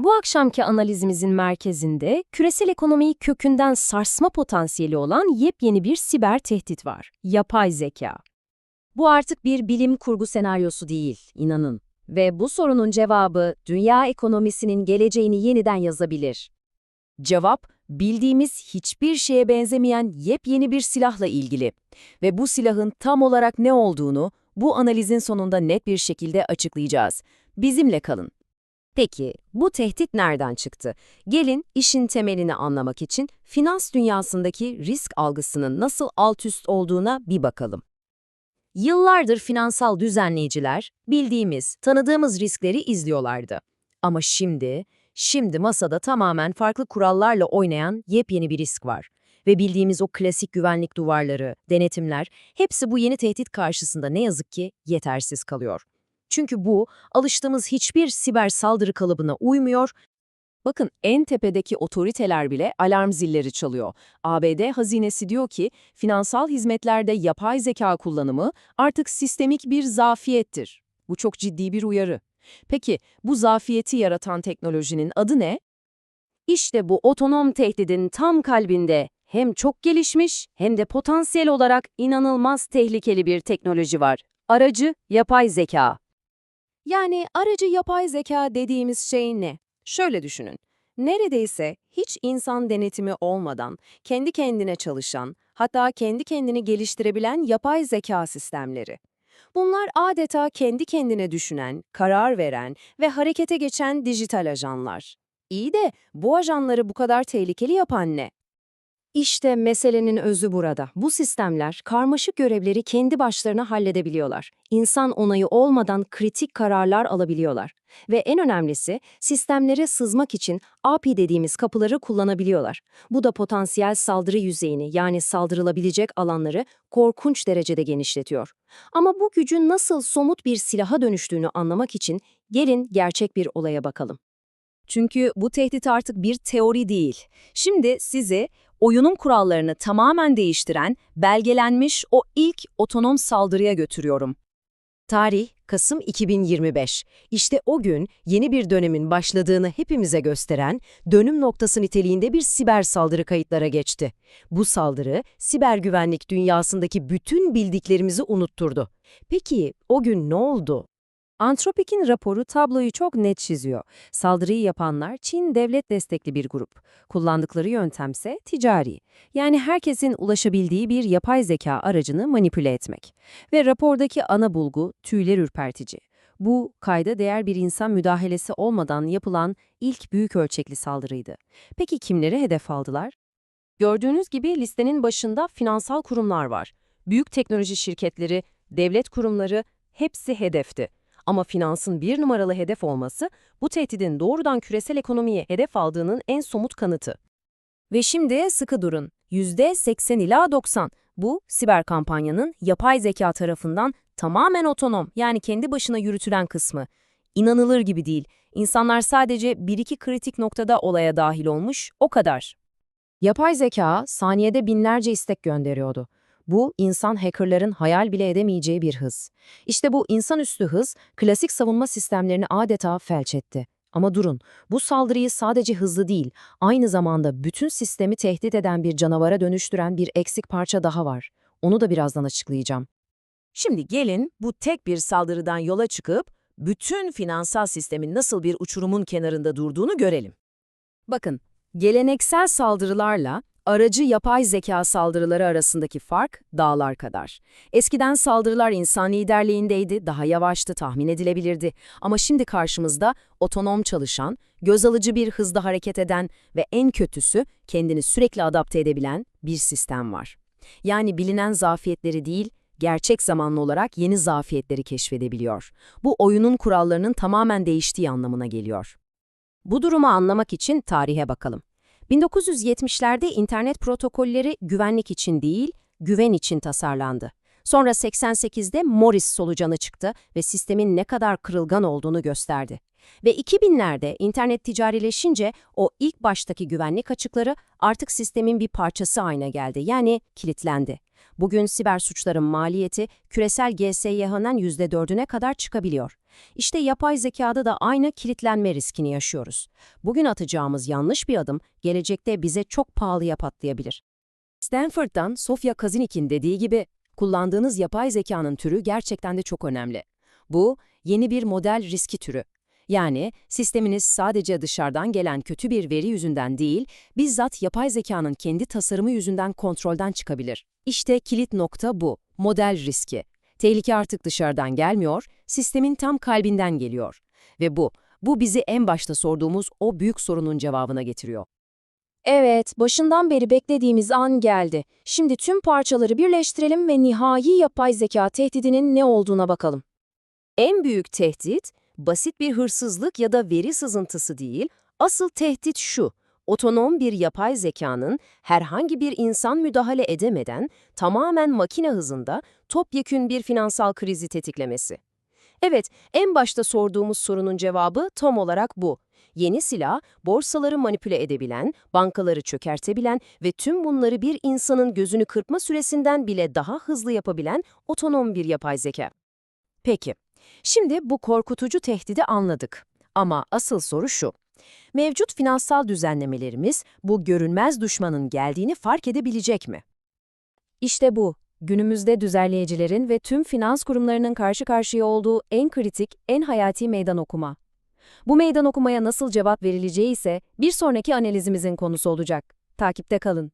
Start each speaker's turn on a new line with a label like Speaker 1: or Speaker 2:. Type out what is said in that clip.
Speaker 1: Bu akşamki analizimizin merkezinde küresel ekonomiyi kökünden sarsma potansiyeli olan yepyeni bir siber tehdit var. Yapay zeka. Bu artık bir bilim kurgu senaryosu değil, inanın. Ve bu sorunun cevabı dünya ekonomisinin geleceğini yeniden yazabilir. Cevap, bildiğimiz hiçbir şeye benzemeyen yepyeni bir silahla ilgili. Ve bu silahın tam olarak ne olduğunu bu analizin sonunda net bir şekilde açıklayacağız. Bizimle kalın. Peki, bu tehdit nereden çıktı? Gelin işin temelini anlamak için finans dünyasındaki risk algısının nasıl alt üst olduğuna bir bakalım. Yıllardır finansal düzenleyiciler bildiğimiz, tanıdığımız riskleri izliyorlardı. Ama şimdi, şimdi masada tamamen farklı kurallarla oynayan yepyeni bir risk var. Ve bildiğimiz o klasik güvenlik duvarları, denetimler, hepsi bu yeni tehdit karşısında ne yazık ki yetersiz kalıyor. Çünkü bu, alıştığımız hiçbir siber saldırı kalıbına uymuyor. Bakın en tepedeki otoriteler bile alarm zilleri çalıyor. ABD hazinesi diyor ki, finansal hizmetlerde yapay zeka kullanımı artık sistemik bir zafiyettir. Bu çok ciddi bir uyarı. Peki bu zafiyeti yaratan teknolojinin adı ne? İşte bu otonom tehdidin tam kalbinde hem çok gelişmiş hem de potansiyel olarak inanılmaz tehlikeli bir teknoloji var. Aracı yapay zeka. Yani aracı yapay zeka dediğimiz şey ne? Şöyle düşünün. Neredeyse hiç insan denetimi olmadan kendi kendine çalışan, hatta kendi kendini geliştirebilen yapay zeka sistemleri. Bunlar adeta kendi kendine düşünen, karar veren ve harekete geçen dijital ajanlar. İyi de bu ajanları bu kadar tehlikeli yapan ne? İşte meselenin özü burada. Bu sistemler karmaşık görevleri kendi başlarına halledebiliyorlar. İnsan onayı olmadan kritik kararlar alabiliyorlar. Ve en önemlisi sistemlere sızmak için API dediğimiz kapıları kullanabiliyorlar. Bu da potansiyel saldırı yüzeyini yani saldırılabilecek alanları korkunç derecede genişletiyor. Ama bu gücün nasıl somut bir silaha dönüştüğünü anlamak için gelin gerçek bir olaya bakalım. Çünkü bu tehdit artık bir teori değil. Şimdi sizi oyunun kurallarını tamamen değiştiren, belgelenmiş o ilk otonom saldırıya götürüyorum. Tarih Kasım 2025. İşte o gün yeni bir dönemin başladığını hepimize gösteren dönüm noktası niteliğinde bir siber saldırı kayıtlara geçti. Bu saldırı siber güvenlik dünyasındaki bütün bildiklerimizi unutturdu. Peki o gün ne oldu? Antropik'in raporu tabloyu çok net çiziyor. Saldırıyı yapanlar Çin devlet destekli bir grup. Kullandıkları yöntemse ticari. Yani herkesin ulaşabildiği bir yapay zeka aracını manipüle etmek. Ve rapordaki ana bulgu tüyler ürpertici. Bu, kayda değer bir insan müdahalesi olmadan yapılan ilk büyük ölçekli saldırıydı. Peki kimleri hedef aldılar? Gördüğünüz gibi listenin başında finansal kurumlar var. Büyük teknoloji şirketleri, devlet kurumları hepsi hedefti. Ama finansın bir numaralı hedef olması, bu tehdidin doğrudan küresel ekonomiye hedef aldığının en somut kanıtı. Ve şimdi sıkı durun. %80 ila 90. Bu, siber kampanyanın yapay zeka tarafından tamamen otonom yani kendi başına yürütülen kısmı. İnanılır gibi değil. İnsanlar sadece bir iki kritik noktada olaya dahil olmuş, o kadar. Yapay zeka saniyede binlerce istek gönderiyordu. Bu, insan hackerların hayal bile edemeyeceği bir hız. İşte bu insanüstü hız, klasik savunma sistemlerini adeta felç etti. Ama durun, bu saldırıyı sadece hızlı değil, aynı zamanda bütün sistemi tehdit eden bir canavara dönüştüren bir eksik parça daha var. Onu da birazdan açıklayacağım.
Speaker 2: Şimdi gelin bu tek bir saldırıdan yola çıkıp bütün finansal sistemin nasıl bir uçurumun kenarında durduğunu görelim.
Speaker 1: Bakın, geleneksel saldırılarla aracı yapay zeka saldırıları arasındaki fark dağlar kadar. Eskiden saldırılar insan liderliğindeydi, daha yavaştı, tahmin edilebilirdi. Ama şimdi karşımızda otonom çalışan, göz alıcı bir hızda hareket eden ve en kötüsü kendini sürekli adapte edebilen bir sistem var. Yani bilinen zafiyetleri değil, gerçek zamanlı olarak yeni zafiyetleri keşfedebiliyor. Bu oyunun kurallarının tamamen değiştiği anlamına geliyor. Bu durumu anlamak için tarihe bakalım. 1970'lerde internet protokolleri güvenlik için değil, güven için tasarlandı. Sonra 88'de Morris solucanı çıktı ve sistemin ne kadar kırılgan olduğunu gösterdi. Ve 2000'lerde internet ticarileşince o ilk baştaki güvenlik açıkları artık sistemin bir parçası haline geldi, yani kilitlendi. Bugün siber suçların maliyeti küresel GSYH'nın %4'üne kadar çıkabiliyor. İşte yapay zekada da aynı kilitlenme riskini yaşıyoruz. Bugün atacağımız yanlış bir adım gelecekte bize çok pahalıya patlayabilir. Stanford'dan Sofia Kazinik'in dediği gibi kullandığınız yapay zekanın türü gerçekten de çok önemli. Bu yeni bir model riski türü. Yani sisteminiz sadece dışarıdan gelen kötü bir veri yüzünden değil, bizzat yapay zekanın kendi tasarımı yüzünden kontrolden çıkabilir. İşte kilit nokta bu, model riski. Tehlike artık dışarıdan gelmiyor, sistemin tam kalbinden geliyor. Ve bu, bu bizi en başta sorduğumuz o büyük sorunun cevabına getiriyor.
Speaker 3: Evet, başından beri beklediğimiz an geldi. Şimdi tüm parçaları birleştirelim ve nihai yapay zeka tehdidinin ne olduğuna bakalım.
Speaker 1: En büyük tehdit, basit bir hırsızlık ya da veri sızıntısı değil, asıl tehdit şu, otonom bir yapay zekanın herhangi bir insan müdahale edemeden tamamen makine hızında topyekün bir finansal krizi tetiklemesi. Evet, en başta sorduğumuz sorunun cevabı tam olarak bu. Yeni silah, borsaları manipüle edebilen, bankaları çökertebilen ve tüm bunları bir insanın gözünü kırpma süresinden bile daha hızlı yapabilen otonom bir yapay zeka. Peki, Şimdi bu korkutucu tehdidi anladık. Ama asıl soru şu. Mevcut finansal düzenlemelerimiz bu görünmez düşmanın geldiğini fark edebilecek mi? İşte bu, günümüzde düzenleyicilerin ve tüm finans kurumlarının karşı karşıya olduğu en kritik, en hayati meydan okuma. Bu meydan okumaya nasıl cevap verileceği ise bir sonraki analizimizin konusu olacak. Takipte kalın.